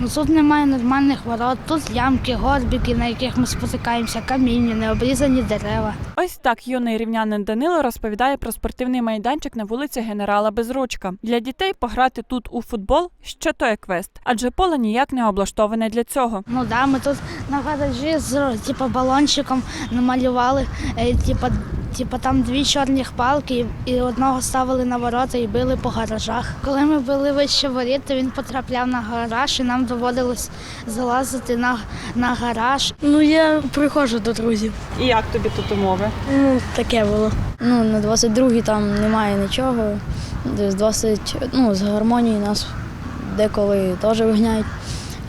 Ну тут немає нормальних ворот, тут ямки, горбики, на яких ми спотикаємося, каміння, необрізані дерева. Ось так юний рівнянин Данило розповідає про спортивний майданчик на вулиці генерала Безручка. Для дітей пограти тут у футбол ще той квест, адже поле ніяк не облаштоване для цього. Ну да, ми тут на гаражі з типу, балончиком намалювали, е, типу, типу, там дві чорних палки і одного ставили на ворота і били по гаражах. Коли ми були вище воріт, то він потрапляв на гараж і нам доводилось залазити на, на гараж. Ну, я приходжу до друзів. І як тобі тут умови? Ну, таке було. Ну, на 22-й там немає нічого. З 20, ну, з гармонії нас деколи теж вигняють.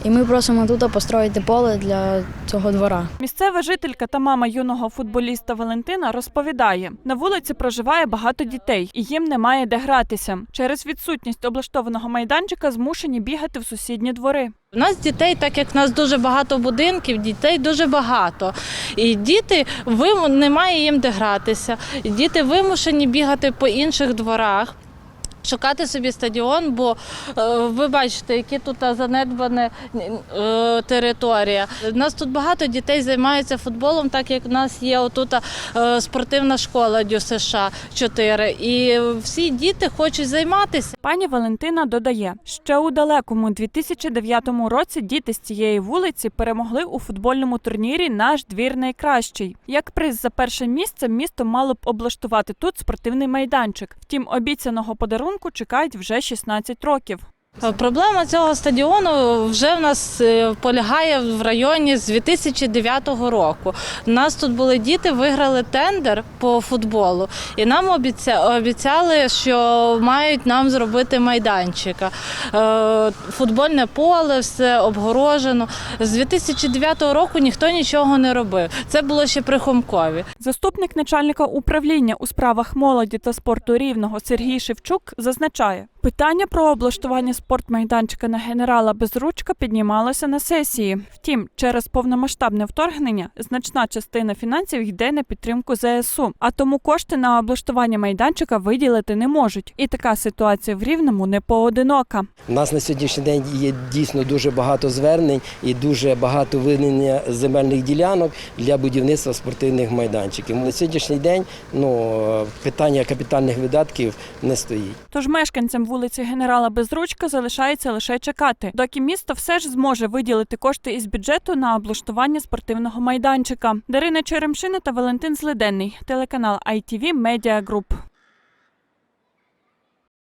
І ми просимо тут построїти поле для цього двора. Місцева жителька та мама юного футболіста Валентина розповідає: на вулиці проживає багато дітей, і їм немає де гратися. Через відсутність облаштованого майданчика змушені бігати в сусідні двори. У нас дітей, так як в нас дуже багато будинків, дітей дуже багато. І діти вим... немає їм де гратися. І діти вимушені бігати по інших дворах. Шукати собі стадіон, бо е, ви бачите, які тут занедбана е, територія. У нас тут багато дітей займаються футболом, так як в нас є отут е, спортивна школа ДЮСШ 4. І всі діти хочуть займатися. Пані Валентина додає, ще у далекому 2009 році діти з цієї вулиці перемогли у футбольному турнірі Наш двір найкращий. Як приз за перше місце місто мало б облаштувати тут спортивний майданчик. Втім, обіцяного подарунку чекають вже 16 років. Е, Проблема цього стадіону вже в нас е, полягає в районі з 2009 року. У нас тут були діти, виграли тендер по футболу, і нам обіцяли, що мають нам зробити майданчика. Е, Футбольне поле, все обгорожено. З 2009 року ніхто нічого не робив. Це було ще при Хомкові. Заступник начальника управління у справах молоді та спорту рівного Сергій Шевчук зазначає, питання про облаштування спортмайданчика на генерала Безручка піднімалося на сесії. Втім, через повномасштабне вторгнення значна частина фінансів йде на підтримку ЗСУ, а тому кошти на облаштування майданчика виділити не можуть. І така ситуація в рівному не поодинока. У нас на сьогоднішній день є дійсно дуже багато звернень і дуже багато винення земельних ділянок для будівництва спортивних майданчиків. На сьогоднішній день ну, питання капітальних видатків не стоїть. Тож мешканцям вулиці генерала Безручка залишається лише чекати, доки місто все ж зможе виділити кошти із бюджету на облаштування спортивного майданчика. Дарина Черемшина та Валентин Злиденний, телеканал ITV Media Group.